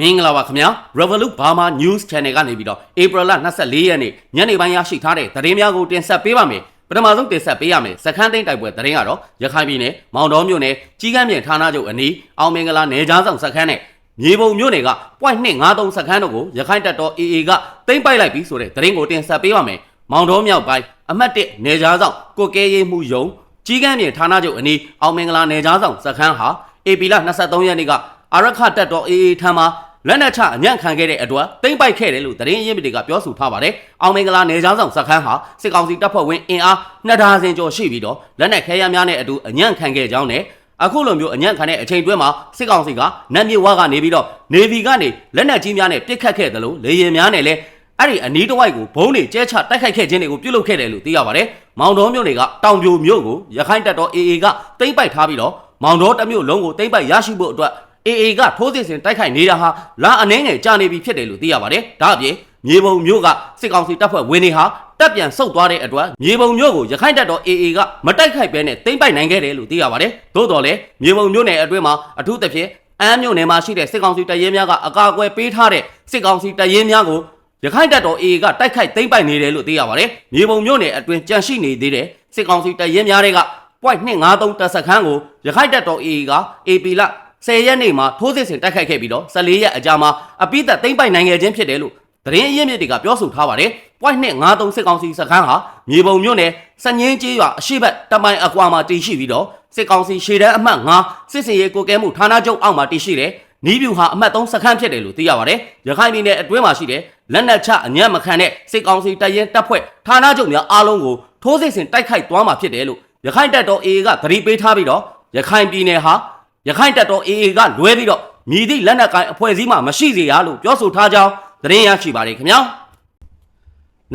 မင်္ဂလာပါခင်ဗျာ Revolut Burma News Channel ကနေပြီးတော့ April လ24ရက်နေ့ညနေပိုင်းရရှိထားတဲ့သတင်းများကိုတင်ဆက်ပေးပါမယ်ပထမဆုံးတင်ဆက်ပေးရမယ်စခန်းသိန်းတိုက်ပွဲသတင်းကတော့ရခိုင်ပြည်နယ်မောင်တော်မြို့နယ်ကြီးကမ်းပြင်ဌာနချုပ်အနီးအောင်မင်္ဂလာနယ်ကြားဆောင်စခန်းနဲ့မြေပုံမြို့နယ်က .253 စခန်းတို့ကိုရခိုင်တပ်တော် AA ကသိမ်းပိုက်လိုက်ပြီဆိုတဲ့သတင်းကိုတင်ဆက်ပေးပါမယ်မောင်တော်မြောက်ပိုင်းအမှတ်1နယ်ကြားဆောင်ကိုကဲရေးမှုယုံကြီးကမ်းပြင်ဌာနချုပ်အနီးအောင်မင်္ဂလာနယ်ကြားဆောင်စခန်းဟာ AP လ23ရက်နေ့က အာရခတက်တော် AA ထံမှာလက်နက်ချအညံ့ခံခဲ့တဲ့အတွက်တိမ့်ပိုက်ခဲ့တယ်လို့သတင်းရင်းမြစ်တွေကပြောဆိုထားပါတယ်။အောင်မင်္ဂလာနယ်ချောင်းဆောင်စခန်းဟာစစ်ကောင်စီတပ်ဖွဲ့ဝင်အင်အားနှစ်ဒါဇင်ကျော်ရှိပြီးတော့လက်နက်ခဲယမ်းများနဲ့အတူအညံ့ခံခဲ့ကြောင်းနဲ့အခုလိုမျိုးအညံ့ခံတဲ့အချိန်တွင်းမှာစစ်ကောင်စီကနတ်မြေဝါကနေပြီးတော့နေဗီကနေလက်နက်ကြီးများနဲ့ပစ်ခတ်ခဲ့တယ်လို့လေရင်များနဲ့လည်းအဲ့ဒီအနီးတစ်ဝိုက်ကိုဘုံတွေကျဲချတိုက်ခိုက်ခဲ့ခြင်းတွေကိုပြုလုပ်ခဲ့တယ်လို့သိရပါတယ်။မောင်တော်မြို့နယ်ကတောင်ပြိုမြို့ကိုရခိုင်တပ်တော် AA ကတိမ့်ပိုက်ထားပြီးတော့မောင်တော်တစ်မြို့လုံးကိုတိမ့်ပိုက်ရရှိဖို့အတွက် AA ကထိုးစစ်ဆင်တိုက်ခိုက်နေတာဟာလာအနေငယ်ကြာနေပြီဖြစ်တယ်လို့သိရပါတယ်။ဒါအပြင်မြေပုံမြို့ကစစ်ကောင်စီတပ်ဖွဲ့ဝင်တွေဟာတပ်ပြန်ဆုတ်သွားတဲ့အတွက်မြေပုံမြို့ကိုရခိုင်တပ်တော် AA ကမတိုက်ခိုက်ဘဲနဲ့တိမ့်ပိုက်နိုင်ခဲ့တယ်လို့သိရပါတယ်။သို့တော်လည်းမြေပုံမြို့နယ်အတွင်းမှာအထူးသဖြင့်အမ်းမြို့နယ်မှာရှိတဲ့စစ်ကောင်စီတပ်ရင်းများကအကာအကွယ်ပေးထားတဲ့စစ်ကောင်စီတပ်ရင်းများကိုရခိုင်တပ်တော် AA ကတိုက်ခိုက်သိမ်းပိုက်နေတယ်လို့သိရပါတယ်။မြေပုံမြို့နယ်အတွင်းကြန့်ရှိနေသေးတဲ့စစ်ကောင်စီတပ်ရင်းများတွေက .253 တပ်စခန်းကိုရခိုင်တပ်တော် AA က AP လ 10ရက်နေ့မှာထိုးစစ်ဆင်တိုက်ခိုက်ခဲ့ပြီးတော့14ရက်အကြာမှာအပိသက်သိမ်းပိုက်နိုင်ခဲ့ခြင်းဖြစ်တယ်လို့သတင်းအရင်းမြစ်တွေကပြောဆိုထားပါတယ်။ .253 စစ်ကောင်စီစခန်းဟာမြေပုံမြို့နယ်စညင်းကျေးရွာအရှိတ်တမိုင်အကွာမှာတည်ရှိပြီးတော့စစ်ကောင်စီရှေ့တန်းအမှတ်9စစ်စင်ရေးကိုကဲမှုဌာနချုပ်အောက်မှာတည်ရှိတယ်။နီးဗျူဟာအမှတ်3စခန်းဖြစ်တယ်လို့သိရပါတယ်။ရခိုင်ပြည်နယ်အတွင်းမှာရှိတဲ့လက်နက်ချအညံ့မခံတဲ့စစ်ကောင်စီတပ်ရင်တပ်ဖွဲ့ဌာနချုပ်များအားလုံးကိုထိုးစစ်ဆင်တိုက်ခိုက်သွားမှာဖြစ်တယ်လို့ရခိုင်တပ်တော် AA ကသတိပေးထားပြီးတော့ရခိုင်ပြည်နယ်ဟာ ရခိုင်တပ်တော် AA ကလွဲပြီးတော့မြည်သည့်လက်နက်ကိုင်အဖွဲ့အစည်းမှမရှိစေရလို့ပြောဆိုထားကြောင်းသတင်းရရှိပါတယ်ခင်ဗျာ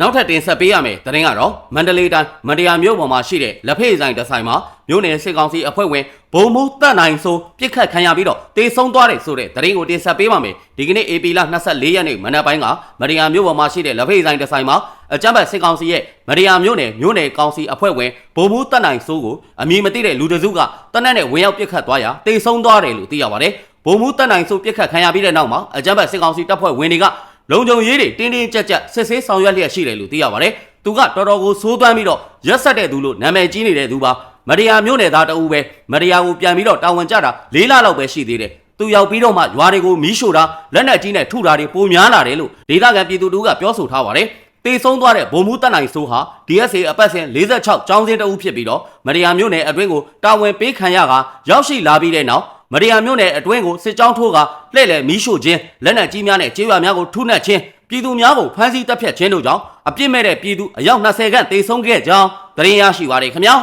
နောက်ထပ်တင်ဆက်ပေးရမယ်သတင်းကတော့မန္တလေးတိုင်းမတရားမြို့ပေါ်မှာရှိတဲ့လက်ဖေးဆိုင်တစ်ဆိုင်မှာမြို့နယ်စစ်ကောင်စီအဖွဲ့ဝင်ဘုံမှုတက်နိုင်ဆိုပြစ်ခတ်ခံရပြီးတော့တေဆုံးသွားတယ်ဆိုတဲ့သတင်းကိုတင်ဆက်ပေးပါမယ်ဒီကနေ့ AP လ24ရက်နေ့မနက်ပိုင်းကမတရားမြို့ပေါ်မှာရှိတဲ့လက်ဖေးဆိုင်တစ်ဆိုင်မှာအကြမ်းဖက်စစ်ကောင်စီရဲ့မတရားမြို့နယ်မြို့နယ်ကောင်စီအဖွဲ့ဝင်ဘုံမှုတက်နိုင်ဆိုကိုအမည်မသိတဲ့လူတစုကတနက်နဲ့ဝင်ရောက်ပြစ်ခတ်သွားရာတေဆုံးသွားတယ်လို့သိရပါတယ်ဘုံမှုတက်နိုင်ဆိုပြစ်ခတ်ခံရပြီးတဲ့နောက်မှာအကြမ်းဖက်စစ်ကောင်စီတပ်ဖွဲ့ဝင်တွေက လုံခြုံရေးတွေတင်းတင်းကြပ်ကြပ်စစ်ဆေးဆောင်ရွက်လျက်ရှိတယ်လို့သိရပါတယ်။သူကတော်တော်ကိုစိုးသွမ်းပြီးတော့ရက်ဆက်တဲ့သူလို့နာမည်ကြီးနေတဲ့သူပါမရိယာမျိုးနယ်သားတဦးပဲမရိယာကိုပြန်ပြီးတော့တာဝန်ကျတာ၄လလောက်ပဲရှိသေးတယ်။သူရောက်ပြီးတော့မှရွာတွေကိုမီးရှို့တာလက်နက်ကြီးနဲ့ထုတာတွေပိုများလာတယ်လို့ဒေသခံပြည်သူတို့ကပြောဆိုထားပါတယ်။တေဆုံးသွားတဲ့ဗိုလ်မှူးတက်နိုင်စိုးဟာ DSA အပတ်စဉ်46ကျောင်းစင်းတဦးဖြစ်ပြီးတော့မရိယာမျိုးနယ်အတွင်းကိုတာဝန်ပေးခံရကရောက်ရှိလာပြီးတဲ့နောက် မရိယာမြို့နယ်အတွင်းကိုစစ်ကြောင်းထိုးကလှည့်လည်မီးရှို့ခြင်းလက်နက်ကြီးများနဲ့ကျေးရွာများကိုထုနှက်ခြင်းပြည်သူများကိုဖမ်းဆီးတပ်ဖြတ်ခြင်းတို့ကြောင့်အပြစ်မဲ့တဲ့ပြည်သူအယောက်20ခန့်တေဆုံးခဲ့ကြောင်းသတင်းရရှိပါရခင်ဗျာ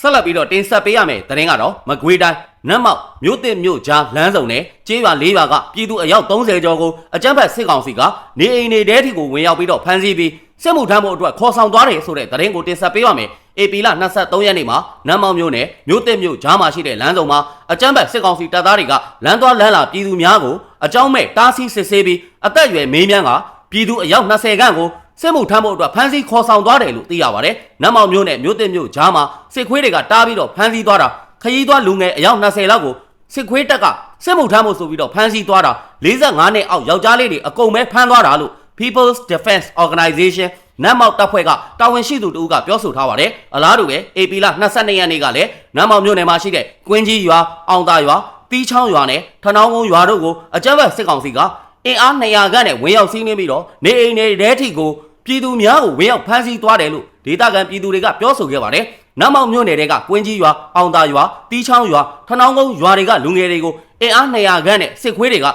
ဆက်လက်ပြီးတော့တင်ဆက်ပေးရမယ်သတင်းကတော့မကွေးတိုင်းနတ်မောက်မြို့တစ်မြို့ကြားလမ်းစုံနဲ့ကျေးရွာ၄ရွာကပြည်သူအယောက်30ကျော်ကိုအကြမ်းဖက်စစ်ကောင်စီကနေအိမ်တွေတဲထီကိုဝင်ရောက်ပြီးတော့ဖမ်းဆီးပြီးစစ်မှုထမ်းဖို့အတွက်ခေါ်ဆောင်သွားတယ်ဆိုတဲ့သတင်းကိုတင်ဆက်ပေးပါမယ်။ AP လ23ရက်နေ့မှာနမ်းမောင်မြို့နယ်မြို့တစ်မြို့ကြားမှာရှိတဲ့လမ်းစုံမှာအကြမ်းဖက်စစ်ကောင်စီတပ်သားတွေကလမ်းသွားလမ်းလာပြည်သူများကိုအကြောင်းမဲ့တားဆီးစစ်ဆေးပြီးအသက်အရွယ်မေးမြန်းကပြည်သူအယောက်20ခန့်ကိုစစ်မှုထမ်းဖို့အတွက်ဖမ်းဆီးခေါ်ဆောင်သွားတယ်လို့သိရပါတယ်။နမ်းမောင်မြို့နယ်မြို့တစ်မြို့ကြားမှာစစ်ခွေးတွေကတားပြီးတော့ဖမ်းဆီးသွားတာခရီးသွားလူငယ်အယောက်20လောက်ကိုစစ်ခွေးတက်ကစစ်မှုထမ်းဖို့ဆိုပြီးတော့ဖမ်းဆီးသွားတာ45နှစ်အောက်ယောက်ျားလေးတွေအကုန်ပဲဖမ်းသွားတာလို့ People's Defense Organization နတ်မောက်တပ်ဖွဲ့ကတာဝန်ရှိသူတို့ကပြောဆိုထားပါတယ်အလားတူပဲ AP လ22ရက်နေ့ကလည်းနတ်မောက်မြို့နယ်မှာရှိတဲ့ကွင်းကြီးရွာအောင်သာရွာတီးချောင်းရွာနဲ့ထနောင်းကုန်းရွာတို့ကိုအကြမ်းဖက်စစ်ကောင်စီကအင်အား200ခန့်နဲ့ဝင်ရောက်စီးနှင်းပြီးတော့နေအိမ်တွေတဲထီကိုပြည်သူများကိုဝင်ရောက်ဖမ်းဆီးသွားတယ်လို့ဒေသခံပြည်သူတွေကပြောဆိုခဲ့ပါတယ်နတ်မောက်မြို့နယ်တွေကကွင်းကြီးရွာအောင်သာရွာတီးချောင်းရွာထနောင်းကုန်းရွာတွေကလူငယ်တွေကိုအင်အား200ခန့်နဲ့စစ်ခွေးတွေက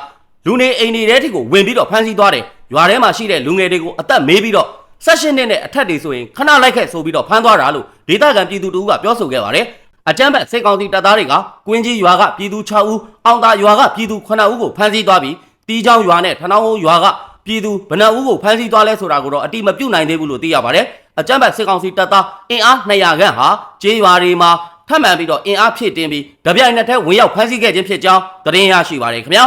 လူနေအိမ်တွေတဲထီကိုဝင်ပြီးတော့ဖမ်းဆီးသွားတယ်ရွာထဲမှာရှိတဲ့လူငယ်တွေကိုအသက်မေးပြီးတော့ ဆက်ရှင်နဲ့အထက်တွေဆိုရင်ခဏလိုက်ခဲ့ဆိုပြီးတော့ဖမ်းသွားတာလို့ဒေသခံပြည်သူတို့ကပြောဆိုခဲ့ပါတယ်အကြမ်းဖက်စစ်ကောင်စီတပ်သားတွေကကွင်းကြီးရွာကပြည်သူ6ဦးအောင်သာရွာကပြည်သူ9ဦးကိုဖမ်းဆီးသွားပြီးတီးချောင်းရွာနဲ့ထနောင်းကုန်းရွာကပြည်သူဘဏ္ဍဦးကိုဖမ်းဆီးသွားလဲဆိုတာကိုတော့အတိမပြုတ်နိုင်သေးဘူးလို့သိရပါတယ်အကြမ်းဖက်စစ်ကောင်စီတပ်သားအင်အား200ခန့်ဟာကျေးရွာတွေမှာထပ်မံပြီးတော့အင်အားဖြည့်တင်းပြီးတပြိုင်နက်တည်းဝင်ရောက်ဖမ်းဆီးခဲ့ခြင်းဖြစ်ကြောင်းသတင်းရရှိပါတယ်ခင်ဗျာ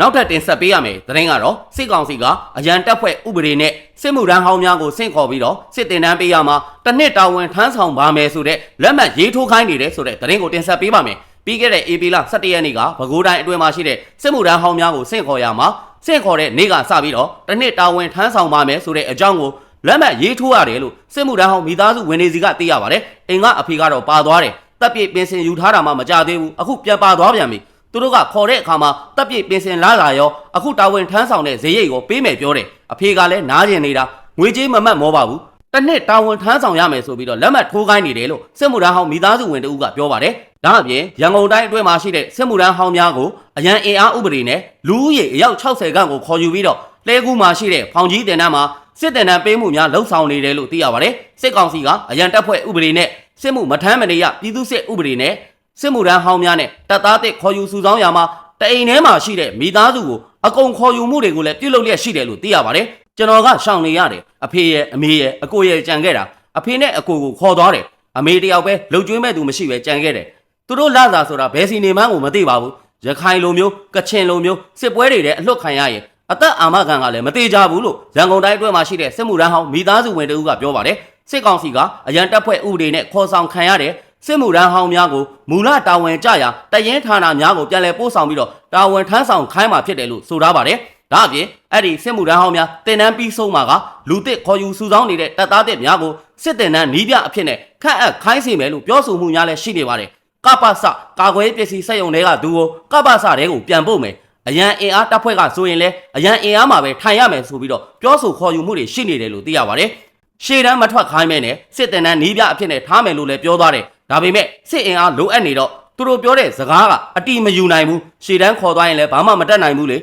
နောက်ထပ်တင်ဆက်ပေးရမယ်သတင်းကတော့စစ်ကောင်စီကအရန်တပ်ဖွဲ့ဥပဒေနဲ့စစ်မှုထမ်းဟောင်းများကိုဆင့်ခေါ်ပြီးတော့စစ်တင်တန်းပေးရမှာတစ်နှစ်တာဝန်ထမ်းဆောင်ပါမယ်ဆိုတဲ့လက်မှတ်ရေးထိုးခိုင်းနေတယ်ဆိုတဲ့သတင်းကိုတင်ဆက်ပေးပါမယ်ပြီးခဲ့တဲ့ AP လ17ရက်နေ့ကပဲခူးတိုင်းအတွင်းမှာရှိတဲ့စစ်မှုထမ်းဟောင်းများကိုဆင့်ခေါ်ရမှာဆင့်ခေါ်တဲ့နေ့ကစပြီးတော့တစ်နှစ်တာဝန်ထမ်းဆောင်ပါမယ်ဆိုတဲ့အကြောင်းကိုလက်မှတ်ရေးထိုးရတယ်လို့စစ်မှုထမ်းဟောင်းမိသားစုဝင်နေစီကသိရပါတယ်အိမ်ကအဖေကတော့ပါသွားတယ်တပ်ပြည့်ပင်စင်ယူထားတာမှမကြသေးဘူးအခုပြန်ပါသွားပြန်ပြီ သူတို့ကခေါ်တဲ့အခါမှာတပ်ပြည့်ပင်စင်လာလာရောအခုတာဝန်ထမ်းဆောင်တဲ့ဈေးရိတ်ကိုပေးမယ်ပြောတယ်အဖေကလည်းနားကျင်နေတာငွေကြေးမမတ်မောပါဘူးတစ်နှစ်တာဝန်ထမ်းဆောင်ရမယ်ဆိုပြီးတော့လက်မှတ်ထိုးခိုင်းနေတယ်လို့စစ်မှုထမ်းဟောင်းမိသားစုဝင်တဦးကပြောပါတယ်။ဒါအပြင်ရန်ကုန်တိုင်းအတွင်းမှာရှိတဲ့စစ်မှုထမ်းဟောင်းများကိုအရန်အင်အားဥပဒေနဲ့လူဦးရေအယောက်60ခန့်ကိုခေါ်ယူပြီးတော့လဲကူမှာရှိတဲ့ဖောင်ကြီးတင်တန်းမှာစစ်တင်တန်းပေးမှုများလှုပ်ဆောင်နေတယ်လို့သိရပါတယ်။စစ်ကောင်စီကအရန်တပ်ဖွဲ့ဥပဒေနဲ့စစ်မှုမထမ်းမနေရပြည်သူစစ်ဥပဒေနဲ့ စစ်မှုထမ်းဟောင်းများနဲ့တပ်သားတစ်ခေါ်ယူစုဆောင်းရမှာတအိမ်ထဲမှာရှိတဲ့မိသားစုကိုအကုန်ခေါ်ယူမှုတွေကိုလည်းပြုလုပ်လျက်ရှိတယ်လို့သိရပါတယ်။ကျွန်တော်ကရှောင်နေရတယ်အဖေရဲ့အမေရဲ့အကိုရဲ့ကြံခဲ့တာအဖေနဲ့အကိုကိုခေါ်သွားတယ်အမေတယောက်ပဲလှုပ်ကျွေးမဲ့သူမရှိပဲကြံခဲ့တယ်သူတို့လာစားဆိုတာဘယ်စီနေမှန်းကိုမသိပါဘူးရခိုင်လိုမျိုးကချင်လိုမျိုးစစ်ပွဲတွေတဲ့အလွတ်ခံရရင်အသက်အာမခံကလည်းမသေးကြဘူးလို့ရန်ကုန်တိုင်းအတွင်းမှာရှိတဲ့စစ်မှုထမ်းဟောင်းမိသားစုဝင်တဦးကပြောပါတယ်စစ်ကောင်စီကအရန်တပ်ဖွဲ့ဥပဒေနဲ့ခေါ်ဆောင်ခံရတဲ့ စစ်မှုထမ်းဟောင်းများကိုမူလတာဝန်ကြရာတရင်ဌာနများကိုပြန်လည်ပို့ဆောင်ပြီးတော့တာဝန်ထမ်းဆောင်ခိုင်းမှာဖြစ်တယ်လို့ဆိုထားပါတယ်။ဒါအပြင်အဲ့ဒီစစ်မှုထမ်းဟောင်းများတင်နန်းပြီးဆုံးမှာကလူတစ်ခေါ်ယူစုဆောင်းနေတဲ့တပ်သားတစ်များကိုစစ်တင်နန်းနီးပြအဖြစ်နဲ့ခန့်အပ်ခိုင်းစီမယ်လို့ပြောဆိုမှုများလည်းရှိနေပါတယ်။ကပ္ပစကာကွယ်ရေးပစ္စည်းစက်ရုံတွေကသူကိုကပ္ပစတွေကိုပြန်ပို့မယ်။အရန်အင်အားတပ်ဖွဲ့ကဆိုရင်လည်းအရန်အင်အားမှာပဲထိုင်ရမယ်ဆိုပြီးတော့ပြောဆိုခေါ်ယူမှုတွေရှိနေတယ်လို့သိရပါတယ်။ရှေ့တန်းမထွက်ခိုင်းမဲနဲ့စစ်တင်နန်းနီးပြအဖြစ်နဲ့ထားမယ်လို့လည်းပြောသွားတယ်။ ဒါပေမဲ့စစ်အင်အားလိုအပ်နေတော့သူတို့ပြောတဲ့စကားကအတိမယူနိုင်ဘူးရှေ့တန်းခေါ်သွားရင်လည်းဘာမှမတတ်နိုင်ဘူးလေ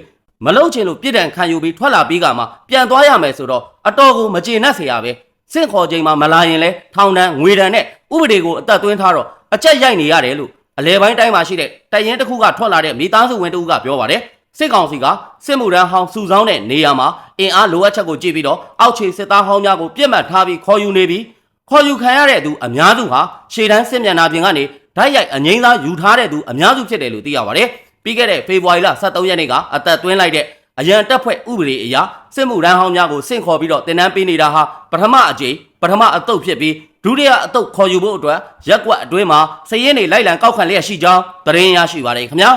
မလုံချင်လို့ပြစ်ဒဏ်ခံယူပြီးထွက်လာပြီးကမှပြန်သွားရမယ်ဆိုတော့အတော်ကိုမကျေနပ်เสียရပဲစင့်ခေါ်ချိန်မှာမလာရင်လဲထောင်ဒဏ်ငွေဒဏ်နဲ့ဥပဒေကိုအသက်သွင်းထားတော့အကြက်ရိုက်နေရတယ်လို့အလဲပိုင်းတိုင်းမှာရှိတဲ့တရင်တစ်ခုကထွက်လာတဲ့မိသားစုဝင်တစ်ဦးကပြောပါတယ်စစ်ကောင်စီကစစ်မှုထမ်းဟောင်းစုဆောင်းတဲ့နေရာမှာအင်အားလိုအပ်ချက်ကိုကြည့်ပြီးတော့အောက်ခြေစစ်သားဟောင်းများကိုပြစ်မှတ်ထားပြီးခေါ်ယူနေပြီး ခေါ်ယူခံရတဲ့သူအများစုဟာရှေ့တန်းစစ်မျက်နှာပြင်ကနေဓာတ်ရိုက်အငိမ့်သားယူထားတဲ့သူအများစုဖြစ်တယ်လို့သိရပါတယ်ပြီးခဲ့တဲ့ဖေဖော်ဝါရီလ23ရက်နေ့ကအသက်သွင်းလိုက်တဲ့အရန်တပ်ဖွဲ့ဥပဒေအရစစ်မှုထမ်းဟောင်းများကိုစင့်ခေါ်ပြီးတော့တင်နန်းပေးနေတာဟာပထမအကြိမ်ပထမအတုပ်ဖြစ်ပြီးဒုတိယအတုပ်ခေါ်ယူဖို့အတွက်ရက်ကွက်အတွင်းမှာစည်ရင်တွေလိုက်လံကောက်ခံလျက်ရှိကြောင်းသတင်းရရှိပါတယ်ခင်ဗျာ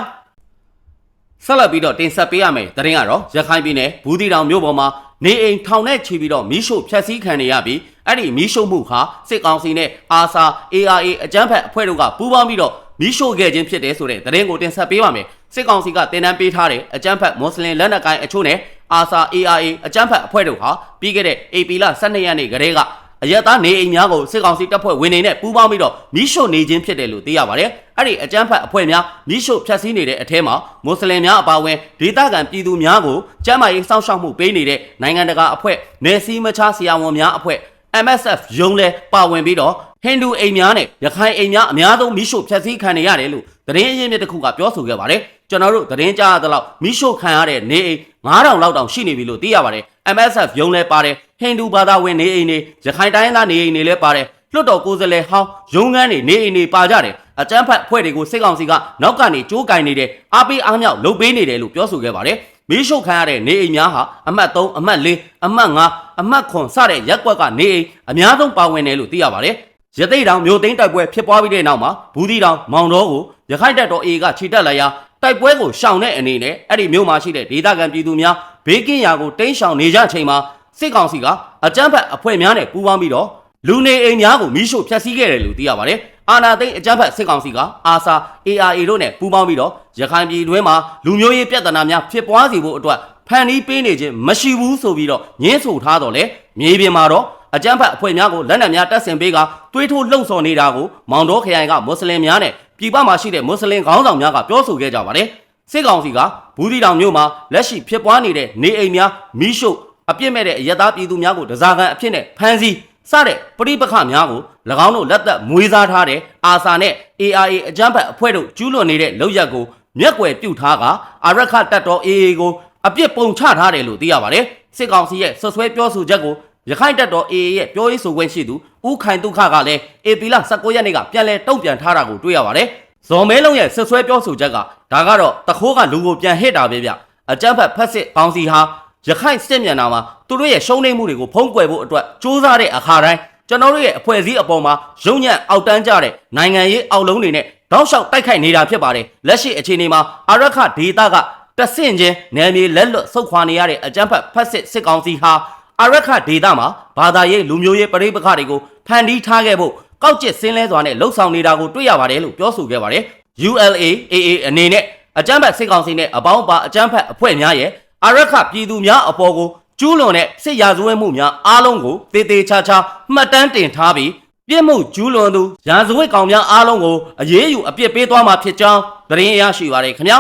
ဆက်လက်ပြီးတော့တင်ဆက်ပေးရမယ်သတင်းကတော့ရခိုင်ပြည်နယ်ဘူးတီတောင်မြို့ပေါ်မှာ နေအိမ်ထောင်နဲ့ချီပြီးတော့မီးရှို့ဖျက်ဆီးခံနေရပြီးအဲ့ဒီမီးရှို့မှုဟာစစ်ကောင်စီနဲ့အာဆာ ARA အကြမ်းဖက်အဖွဲ့တို့ကပူးပေါင်းပြီးတော့မီးရှို့ခဲ့ခြင်းဖြစ်တယ်ဆိုတဲ့သတင်းကိုတင်ဆက်ပေးပါမယ်စစ်ကောင်စီကတင်နန်းပေးထားတဲ့အကြမ်းဖက်မွတ်စလင်လက်နက်ကိုင်အချို့နဲ့အာဆာ ARA အကြမ်းဖက်အဖွဲ့တို့ဟာပြီးခဲ့တဲ့ AP လ12ရက်နေ့ကတည်းက အရက်သားနေအိမ်များကိုစစ်ကောင်စီတပ်ဖွဲ့ဝင်နေနဲ့ပူးပေါင်းပြီးတော့မီးရှို့နေခြင်းဖြစ်တယ်လို့သိရပါတယ်။အဲ့ဒီအကြမ်းဖက်အဖွဲ့များမီးရှို့ဖျက်ဆီးနေတဲ့အထဲမှာမွတ်စလင်များအပါအဝင်ဒေသခံပြည်သူများကိုကျန်းမာရေးစောင့်ရှောက်မှုပေးနေတဲ့နိုင်ငံတကာအဖွဲ့နယ်စည်းမခြားဆရာဝန်များအဖွဲ့ MSF ရုံးလဲပါဝင်ပြီးတော့ဟိန္ဒူအိမ်များနဲ့ရခိုင်အိမ်များအများဆုံးမီးရှို့ဖျက်ဆီးခံနေရတယ်လို့သတင်းအရင်းမြစ်တစ်ခုကပြောဆိုခဲ့ပါတယ်။ကျွန်တော်တို့သတင်းကြားရသလောက်မီးရှို့ခံရတဲ့နေအိမ်9000လောက်တောင်ရှိနေပြီလို့သိရပါတယ်။ MSF ရုံးလဲပါတယ် ဟိန္ဒူဘာသာဝင်နေအိမ်တွေရခိုင်တိုင်းသားနေအိမ်တွေလည်းပါတယ်လွတ်တော်ကိုယ်စားလှယ်ဟောင်းရုံးခန်းတွေနေအိမ်တွေပါကြတယ်အကြမ်းဖက်အဖွဲ့တွေကိုစစ်ကောင်စီကနောက်ကနေကြိုးကင်နေတယ်အားပေးအားမြောက်လုပ်ပေးနေတယ်လို့ပြောဆိုခဲ့ပါတယ်မီးရှို့ခံရတဲ့နေအိမ်များဟာအမှတ်3အမှတ်4အမှတ်5အမှတ်9စတဲ့ရက်ကွက်ကနေအိမ်အများဆုံးပါဝင်တယ်လို့သိရပါတယ်ရသိတောင်မြို့သိမ်းတိုက်ပွဲဖြစ်ပွားပြီးတဲ့နောက်မှာဘူးသီတောင်မောင်တော်ကိုရခိုင်တပ်တော် A ကခြေတက်လိုက်ရာတိုက်ပွဲကိုရှောင်တဲ့အနေနဲ့အဲ့ဒီမြို့မှာရှိတဲ့ဒေသခံပြည်သူများဘေးကင်းရာကိုတိမ်းရှောင်နေကြချိန်မှာ စစ်ကောင်စီကအကြမ်းဖက်အဖွဲ့များနဲ့ပူးပေါင်းပြီးတော့လူနေအိမ်များကိုမိရှို့ဖျက်ဆီးခဲ့တယ်လို့သိရပါတယ်။အာနာသိန်းအကြမ်းဖက်စစ်ကောင်စီကအာဆာ ARA တို့နဲ့ပူးပေါင်းပြီးတော့ရခိုင်ပြည်တွင်းမှာလူမျိုးရေးပြဿနာများဖြစ်ပွားစေဖို့အတွက်ဖန်တီးပေးနေခြင်းမရှိဘူးဆိုပြီးတော့ညှင်းဆိုထားတော့လေမြေပြင်မှာတော့အကြမ်းဖက်အဖွဲ့များကိုလက်နက်များတပ်ဆင်ပေးကတွေးထိုးလှုံ့ဆော်နေတာကိုမောင်တော်ခရိုင်ကမွတ်စလင်များနဲ့ပြည်ပမှာရှိတဲ့မွတ်စလင်ခေါင်းဆောင်များကပြောဆိုခဲ့ကြပါတယ်။စစ်ကောင်စီကဘူးတီတောင်မြို့မှာလက်ရှိဖြစ်ပွားနေတဲ့နေအိမ်များမိရှု အပြစ်မဲ့တဲ့အယက်သားပြည်သူများကိုဒဇာကန်အဖြစ်နဲ့ဖမ်းဆီးစတဲ့ပရိပခများကို၎င်းတို့လက်သက်မွေးစားထားတဲ့အာဆာနဲ့ ARA အကြမ်းဖက်အဖွဲ့တို့ကျူးလွန်နေတဲ့လောက်ရက်ကိုမျက်ကွယ်ပြုတ်ထားကအာရခတပ်တော် AA ကိုအပြစ်ပုံချထားတယ်လို့သိရပါတယ်စစ်ကောင်စီရဲ့ဆွဆွဲပြောဆိုချက်ကိုရခိုင်တပ်တော် AA ရဲ့ပြောရေးဆိုခွင့်ရှိသူဦးခိုင်ဒုက္ခကလည်း AP လ19ရက်နေ့ကပြန်လည်တုံ့ပြန်ထားတာကိုတွေ့ရပါတယ်ဇော်မဲလုံးရဲ့ဆွဆွဲပြောဆိုချက်ကဒါကတော့တခိုးကလူကိုပြန်ဟစ်တာပဲဗျအကြမ်းဖက်ဖက်စစ်ကောင်စီဟာ ရခိုင်စစ်မျက်နှာမှာသူတို့ရဲ့ရှုံးနိမ့်မှုတွေကိုဖုံးကွယ်ဖို့အတွက်စ조사တဲ့အခါတိုင်းကျွန်တော်တို့ရဲ့အဖွဲ့အစည်းအပေါ်မှာရုံညံ့အောက်တန်းကြတဲ့နိုင်ငံရေးအောက်လုံးတွေနဲ့တောက်လျှောက်တိုက်ခိုက်နေတာဖြစ်ပါတယ်လက်ရှိအခြေအနေမှာအာရခဒေတာကတဆင့်ချင်းနယ်မြေလက်လွတ်ဆုတ်ခွာနေရတဲ့အကြမ်းဖက်ဖက်စစ်စစ်ကောင်စီဟာအာရခဒေတာမှာဘာသာရေးလူမျိုးရေးပရိပခတွေကိုဖန်တီးထားခဲ့ဖို့ကောက်ကျစ်စင်းလဲစွာနဲ့လှုပ်ဆောင်နေတာကိုတွေ့ရပါတယ်လို့ပြောဆိုခဲ့ပါတယ် ULA AA အနေနဲ့အကြမ်းဖက်စစ်ကောင်စီနဲ့အပေါင်းပါအကြမ်းဖက်အဖွဲ့များရဲ့ အာရခပြည်သူများအပေါ်ကိုကျူးလွန်တဲ့စစ်ရာဇဝတ်မှုများအားလုံးကိုတေးသေးချာချာမှတ်တမ်းတင်ထားပြီးပြစ်မှုကျူးလွန်သူရာဇဝတ်ကောင်များအားလုံးကိုအရေးယူအပြစ်ပေးသွားမှာဖြစ်ကြောင်းသတင်းရရှိပါရခင်ဗျာ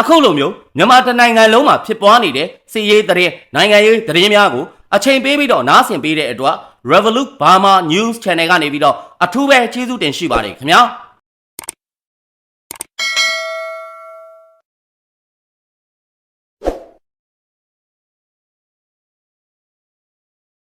အခုလိုမျိုးမြန်မာတနိုင်ငံလုံးမှာဖြစ်ပွားနေတဲ့စစ်ရေးသတင်းနိုင်ငံရေးသတင်းများကိုအချိန်ပေးပြီးတော့နားဆင်ပေးတဲ့အတွက် Revolut Burma News Channel ကနေပြီးတော့အထူးပဲကျေးဇူးတင်ရှိပါတယ်ခင်ဗျာ